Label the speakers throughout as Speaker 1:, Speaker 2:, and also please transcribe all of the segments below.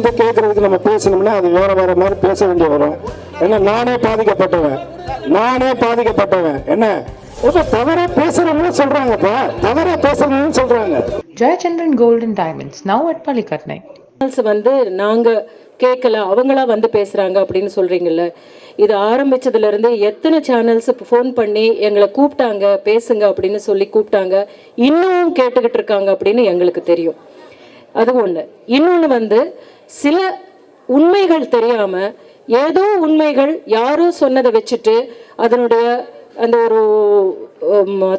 Speaker 1: வந்து கேட்கறதுக்கு நம்ம பேசணும்னா அது வேற வேற மாதிரி பேச வேண்டிய வரும். ஏன்னா நானே பாதிக்கப்பட்டவன். நானே பாதிக்கப்பட்டவன். என்ன? தவறா பேசுறவங்களும் சொல்றாங்கப்பா. தவறா பேசுறவங்களும் சொல்றாங்க.
Speaker 2: Gold and Diamonds, now at Palikatnai.
Speaker 3: Channels வந்து நாங்க கேட்கல அவங்களா வந்து பேசுறாங்க அப்படின்னு சொல்றீங்கல்ல. இது ஆரம்பிச்சதுல இருந்து எத்தனை சேனல்ஸ் ஃபோன் பண்ணி எங்களை கூப்பிட்டாங்க பேசுங்க அப்படின்னு சொல்லி கூப்பிட்டாங்க. இன்னும் கேட்டுக்கிட்டு இருக்காங்க அப்படின்னு எங்களுக்கு தெரியும். அது ஒன்று இன்னொன்று வந்து சில உண்மைகள் தெரியாமல் ஏதோ உண்மைகள் யாரோ சொன்னதை வச்சுட்டு அதனுடைய அந்த ஒரு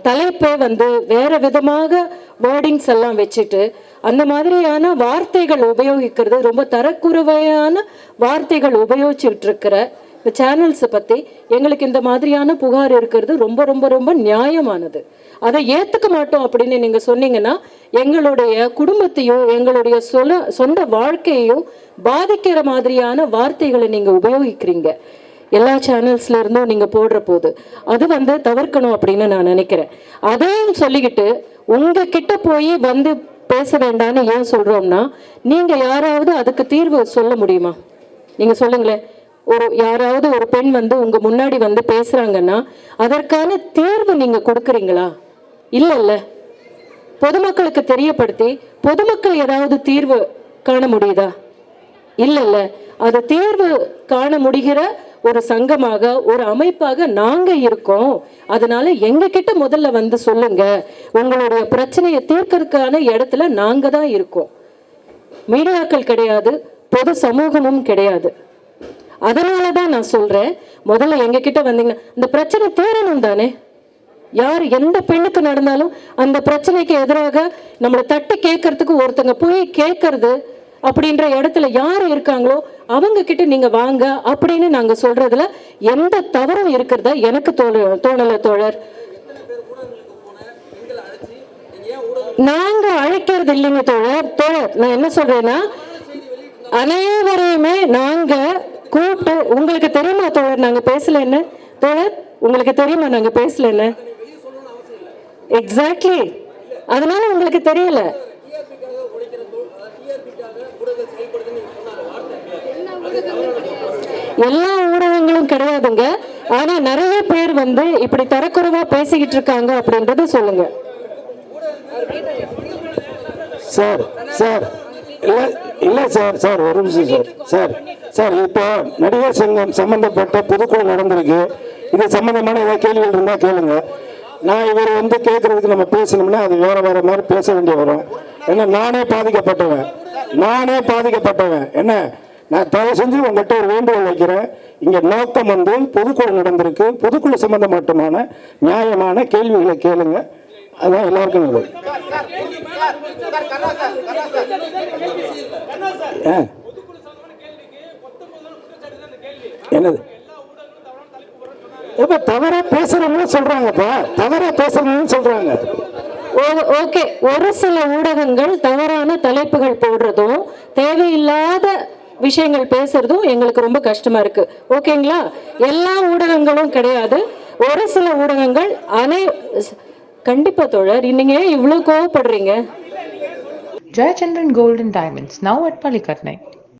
Speaker 3: தலைப்பை வந்து வேற விதமாக வேர்டிங்ஸ் எல்லாம் வச்சுட்டு அந்த மாதிரியான வார்த்தைகள் உபயோகிக்கிறது ரொம்ப தரக்குறைவையான வார்த்தைகள் உபயோகிச்சுட்டு இருக்கிற இந்த சேனல்ஸை பற்றி எங்களுக்கு இந்த மாதிரியான புகார் இருக்கிறது ரொம்ப ரொம்ப ரொம்ப நியாயமானது. அதை ஏற்றுக்க மாட்டோம் அப்படின்னு நீங்கள் சொன்னீங்கன்னா எங்களுடைய குடும்பத்தையும் எங்களுடைய சொல சொந்த வாழ்க்கையையும் பாதிக்கிற மாதிரியான வார்த்தைகளை நீங்கள் உபயோகிக்கிறீங்க. எல்லா சேனல்ஸ்ல இருந்தும் நீங்க போடுற போது. அது வந்து தவிர்க்கணும் அப்படின்னு நான் நினைக்கிறேன். அதையும் சொல்லிக்கிட்டு உங்ககிட்ட போய் வந்து பேச வேண்டாம்னு ஏன் சொல்றோம்னா நீங்க யாராவது அதுக்கு தீர்வு சொல்ல முடியுமா? நீங்க சொல்லுங்களேன். ஒரு யாராவது ஒரு பெண் வந்து உங்க முன்னாடி வந்து பேசுறாங்கன்னா அதற்கான தேர்வு நீங்க கொடுக்குறீங்களா? இல்லைல்ல. பொதுமக்களுக்கு தெரியப்படுத்தி பொதுமக்கள் ஏதாவது தீர்வு காண முடியுதா? இல்லைல்ல. அது தேர்வு காண முடிகிற ஒரு சங்கமாக ஒரு அமைப்பாக நாங்க இருக்கோம். அதனால எங்க கிட்ட முதல்ல வந்து சொல்லுங்க. உங்களுடைய பிரச்சனையை தீர்க்கறதுக்கான இடத்துல நாங்க தான் இருக்கோம். மீடியாக்கள் கிடையாது பொது சமூகமும் கிடையாது. அதனால தான் நான் சொல்றேன் முதல்ல எங்க கிட்ட வந்தீங்கன்னா இந்த பிரச்சனை தீரணும் தானே? யார் எந்த பெண்ணுக்கு நடந்தாலும் அந்த பிரச்சனைக்கு எதிராக நம்மளை தட்டி கேட்கறதுக்கு ஒருத்தங்க போய் கேட்கறது அப்படின்ற இடத்துல யார் இருக்காங்களோ அவங்க கிட்ட நீங்க வாங்க அப்படின்னு நாங்க சொல்றதுல எந்த தவறும் இருக்கிறதா எனக்கு தோண தோணல தோழர். நாங்க அழைக்கிறது இல்லைங்க தோழர். தோழர் நான் என்ன சொல்றேன்னா அனைவரையுமே நாங்க கூப்பிட்டு உங்களுக்கு தெரியுமா தோழர் நாங்க பேசல என்ன? தோழர் உங்களுக்கு தெரியுமா நாங்க பேசல என்ன? எக்ஸாக்ட்லி அதனால உங்களுக்கு தெரியல. எல்லா ஊடகங்களும் கிடையாதுங்க. ஆனா நிறைய பேர் வந்து இப்படி தரக்குறைவா பேசிக்கிட்டு இருக்காங்க அப்படின்றத சொல்லுங்க.
Speaker 1: சார் சார் இல்லை இல்லை சார் சார் ஒரு நிமிஷம் சார் சார். சார் இப்போ நடிகர் சங்கம் சம்பந்தப்பட்ட பொதுக்குழு நடந்திருக்கு. இது சம்பந்தமான ஏதாவது கேள்விகள் இருந்தால் கேளுங்க. நான் இவர் வந்து கேட்கறதுக்கு நம்ம பேசணும்னா அது வேற வேற மாதிரி பேச வேண்டிய வரும். ஏன்னா நானே பாதிக்கப்பட்டவன். நானே பாதிக்கப்பட்டவன். என்ன? நான் தயவு செஞ்சு உங்கள்கிட்ட ஒரு வேண்டுகோள் வைக்கிறேன். இங்கே நோக்கம் வந்து பொதுக்குழு நடந்திருக்கு. பொதுக்குழு சம்பந்தமாட்டமான நியாயமான கேள்விகளை கேளுங்க. அதான் எல்லாருக்கும் நல்லது. ஆ. என்னது? இப்ப தவறா பேசுறவங்களும் சொல்றாங்கப்பா. தவறா பேசுறவங்களும் சொல்றாங்க.
Speaker 3: ஓ- ஓகே. ஒரு சில ஊடகங்கள் தவறான தலைப்புகள் போடுறதும் தேவையில்லாத விஷயங்கள் பேசுறதும் எங்களுக்கு ரொம்ப கஷ்டமா இருக்கு. ஓகேங்களா? எல்லா ஊடகங்களும் கிடையாது. ஒரு சில ஊடகங்கள் அனை கண்டிப்பா தோழர் ஏன் இவ்வளவு கோவப்படுறீங்க?
Speaker 2: Gold and Diamonds, now at Palikatnai.